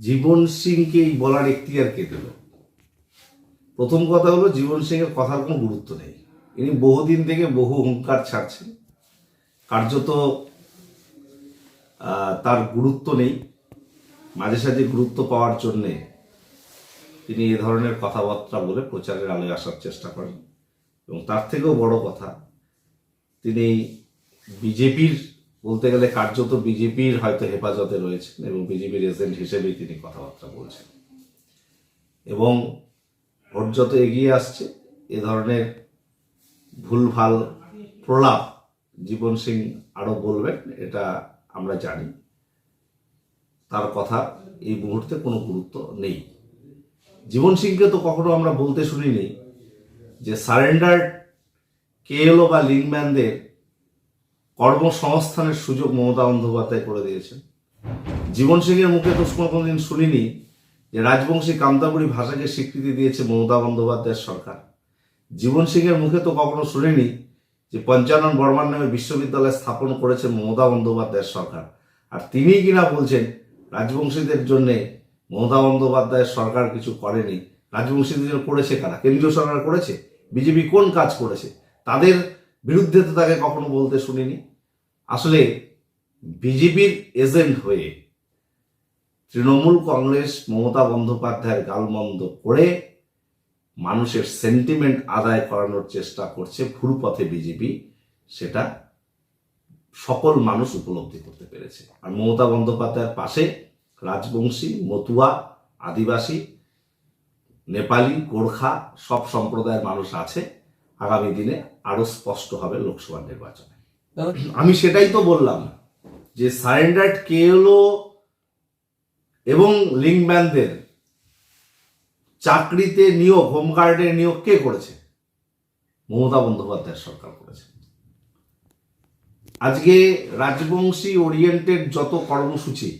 জীবন সিংকে এই বলার এখতিয়ার কে দিল? প্রথম কথা হলো, জীবন সিংয়ের কথার কোনো গুরুত্ব নেই। ইনি বহুদিন থেকে বহু হুঙ্কার ছাড়ছেন। কার্যত তার গুরুত্ব নেই। মাঝে সাঝে গুরুত্ব পাওয়ার জন্যে তিনি এ ধরনের কথাবার্তা বলে প্রচারের আলোয় আসার চেষ্টা করেন। এবং তার থেকেও বড় কথা, তিনি বিজেপির বলতে গেলে কার্যত বিজেপির হয়তো হেফাজতে রয়েছেন এবং বিজেপির এজেন্ট হিসেবেই তিনি কথাবার্তা বলছেন। এবং ভোট যত এগিয়ে আসছে, এ ধরনের ভুলভাল প্রলাপ জীবন সিং আরও বলবেন, এটা আমরা জানি। তার কথা এই মুহূর্তে কোনো গুরুত্ব নেই। জীবন সিংকে তো কখনো আমরা বলতে শুনিনি যে সারেন্ডার কেএলও বা লিঙ্কম্যানদের কর্মসংস্থানের সুযোগ মমতা বন্দ্যোপাধ্যায় করে দিয়েছেন। জীবন সিংয়ের মুখে তো কোনো কোনোদিন শুনিনি যে রাজবংশী কামতাপুরী ভাষাকে স্বীকৃতি দিয়েছে মমতা বন্দ্যোপাধ্যায়ের সরকার। জীবন সিংয়ের মুখে তো কখনো শুনিনি যে পঞ্চানন বর্মান নামে বিশ্ববিদ্যালয় স্থাপন করেছে মমতা বন্দ্যোপাধ্যায়ের সরকার। আর তিনিই কিনা বলছেন, রাজবংশীদের জন্য মমতা বন্দ্যোপাধ্যায়ের সরকার কিছু করেনি। রাজবংশীদের করেছে কারা? কেন্দ্রীয় সরকার করেছে? বিজেপি কোন কাজ করেছে? তাদের বিরুদ্ধে তো তাকে কখনো বলতে শুনিনি। আসলে বিজেপির এজেন্ট হয়ে তৃণমূল কংগ্রেস, মমতা বন্দ্যোপাধ্যায়ের গালমন্দ করে মানুষের সেন্টিমেন্ট আদায় করানোর চেষ্টা করছে ভুল পথে বিজেপি, সেটা সকল মানুষ উপলব্ধি করতে পেরেছে। আর মমতা বন্দ্যোপাধ্যায়ের পাশে রাজবংশী, মতুয়া, আদিবাসী, নেপালি, গোর্খা সব সম্প্রদায়ের মানুষ আছে। আগামী দিনে আরও স্পষ্ট হবে লোকসভা নির্বাচনে। আমি সেটাই তো বললাম যে সারেন্ডার্ড কেএলও এবং লিঙ্কম্যানদের চাকরিতে নিয়োগ হোমগার্ডের নিয়োগ কে করেছে? মমতা বন্দ্যোপাধ্যায়ের সরকার করেছে। আজকে রাজবংশী ওরিয়েন্টেড যত কর্মসূচি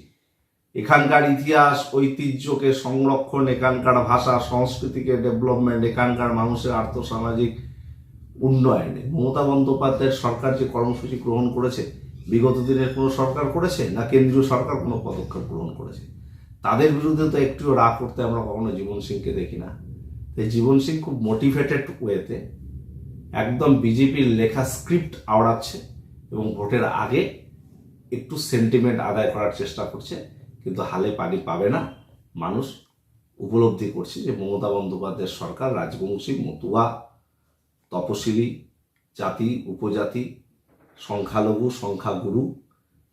এখানকার ইতিহাস ঐতিহ্যকে সংরক্ষণ এখানকার ভাষা সংস্কৃতিকে ডেভেলপমেন্ট এখানকার মানুষের আর্থসামাজিক উন্নয়নে। মমতা বন্দ্যোপাধ্যায়ের সরকার যে কর্মসূচি গ্রহণ করেছে, বিগত দিনের কোনো সরকার করেছে না কেন্দ্রীয় সরকার কোনো পদক্ষেপ গ্রহণ করেছে? তাদের বিরুদ্ধে তো একটুও রাগ করতে আমরা কখনো জীবন সিংকে দেখি না। তাই জীবন সিং খুব মোটিভেটেড ওয়েতে একদম বিজেপির লেখা স্ক্রিপ্ট আওড়াচ্ছে এবং ভোটের আগে একটু সেন্টিমেন্ট আদায় করার চেষ্টা করছে, কিন্তু হালে পানি পাবে না। মানুষ উপলব্ধি করছে যে মমতা বন্দ্যোপাধ্যায়ের সরকার, রাজবংশী, মতুয়া তপশিলি জাতি উপজাতি সংখ্যালঘু সংখ্যাগুরু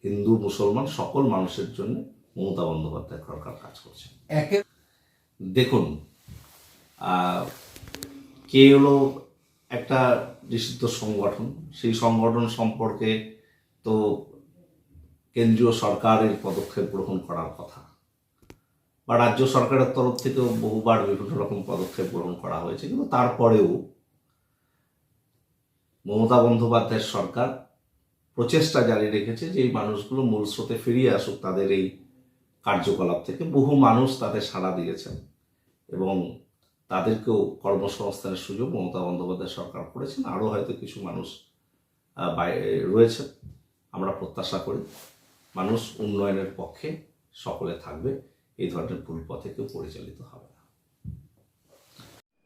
হিন্দু মুসলমান সকল মানুষের জন্য মমতা বন্দ্যোপাধ্যায় সরকার কাজ করছে। একে দেখুন কে হলো একটা নিষিদ্ধ সংগঠন? সেই সংগঠন সম্পর্কে তো কেন্দ্রীয় সরকারের পদক্ষেপ গ্রহণ করার কথা। বা রাজ্য সরকারের তরফ থেকেও বহুবার বিভিন্ন রকম পদক্ষেপ গ্রহণ করা হয়েছে কিন্তু তারপরেও মমতা বন্দ্যোপাধ্যায়ের সরকার প্রচেষ্টা জারি রেখেছে যে এই মানুষগুলো মূল স্রোতে ফিরিয়ে আসুক, তাদের এই কার্যকলাপ থেকে। বহু মানুষ তাতে সাড়া দিয়েছেন এবং তাদেরকেও কর্মসংস্থানের সুযোগ মমতা বন্দ্যোপাধ্যায় সরকার করেছেন। আরও হয়তো কিছু মানুষ রয়েছে আমরা প্রত্যাশা করি মানুষ উন্নয়নের পক্ষে সকলে থাকবে। এই ধরনের ভুল পথে কেউ পরিচালিত হবে না।